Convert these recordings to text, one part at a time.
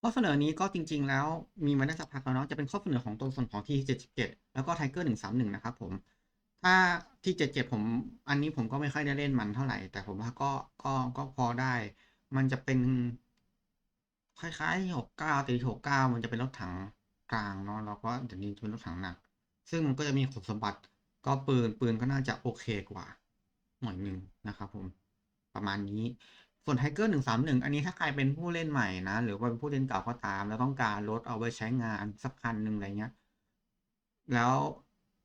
ข้อเสนอนี้ก็จริง ๆ แล้วมีมาได้สักพักแล้วเนาะจะเป็นข้อเสนอของตัวส่วนของ T77 แล้วก็ Tiger 131นะครับผมถ้า T77 ผมอันนี้ผมก็ไม่ค่อยได้เล่นมันเท่าไหร่ แต่ผมว่าก็ก็ก็พอได้ มันจะเป็น คล้ายๆ69แต่69มันจะเป็นรถถังกลางเนาะแล้วก็เดี๋ยวนี้จะเป็นรถถังหนัก ซึ่งมันก็จะมีคุณสมบัติ ก็ปืนปืนก็น่าจะโอเคกว่าหน่อยหนึ่งนะครับผมประมาณนี้ ส่วน Tiger 131อันนี้ถ้าใครเป็นผู้เล่นใหม่นะ หรือว่าเป็นผู้เล่นเก่าก็ตาม แล้วต้องการรถเอาไว้ใช้งานสักคันหนึ่งอะไรเงี้ย แล้ว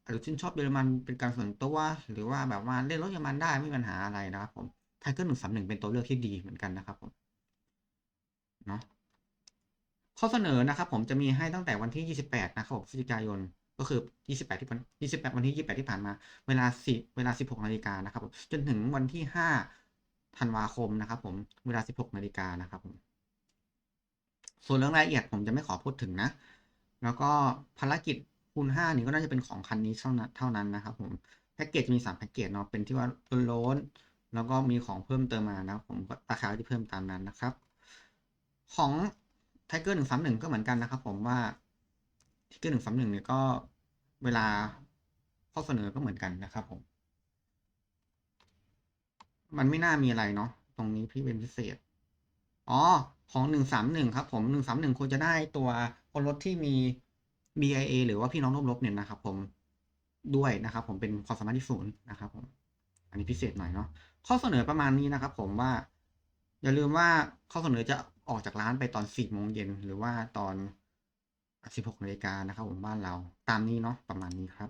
หรือชื่นชอบเยอรมันเป็นการส่วนตัวหรือว่าแบบว่าเล่นรถเยอรมันได้ไม่มีปัญหาอะไรนะครับผม Tiger 131เป็นตัวเลือกที่ดีเหมือนกันนะครับผมเนาะข้อเสนอนะครับผมจะมีให้ตั้งแต่วันที่ 28 นะครับผมพฤศจิกายนก็คือ 28 ที่ผ่าน28 วันที่ 28 ที่ผ่านมา เวลา10เวลา 16 นาฬิกานะครับผมจนถึงวันที่ 5 ธันวาคมนะครับผมเวลา 16นาฬิกานะครับผมส่วนเรื่องรายละเอียดผมจะไม่ขอพูดถึงนะ แล้วก็ภารกิจคูณ5นี่ก็น่าจะเป็นของคันนี้เท่านั้นเท่านั้นนะครับผมแพ็กเกจจะมี3แพ็กเกจเนาะเป็นที่ว่าโล้นแล้วก็มีของเพิ่มเติมมานะครับผมก็ราคาที่เพิ่มตามนั้นนะครับ ของ Tiger 131ก็เหมือนกันนะครับ ผมว่า Tiger 131เนี่ยก็เวลาข้อเสนอก็เหมือนกันนะครับผม มันไม่น่ามีอะไรเนาะตรงนี้พี่เป็นพิเศษ อ๋อ ของ131ครับผม131ควรจะได้ตัวคนรถที่มี BIA หรือว่าพี่น้องร่วมรบเนี่ยนะครับ ผมด้วยนะครับ ผมเป็นความสามารถที่ศูนย์นะครับ ผม อันนี้พิเศษหน่อยเนาะข้อเสนอประมาณนี้นะครับ ผมว่า อย่าลืมว่าข้อเสนอจะออกจากร้านไปตอน4โมงเย็นหรือว่าตอน16นาฬิกานะครับ ผมบ้านเราตามนี้เนาะประมาณนี้ครับ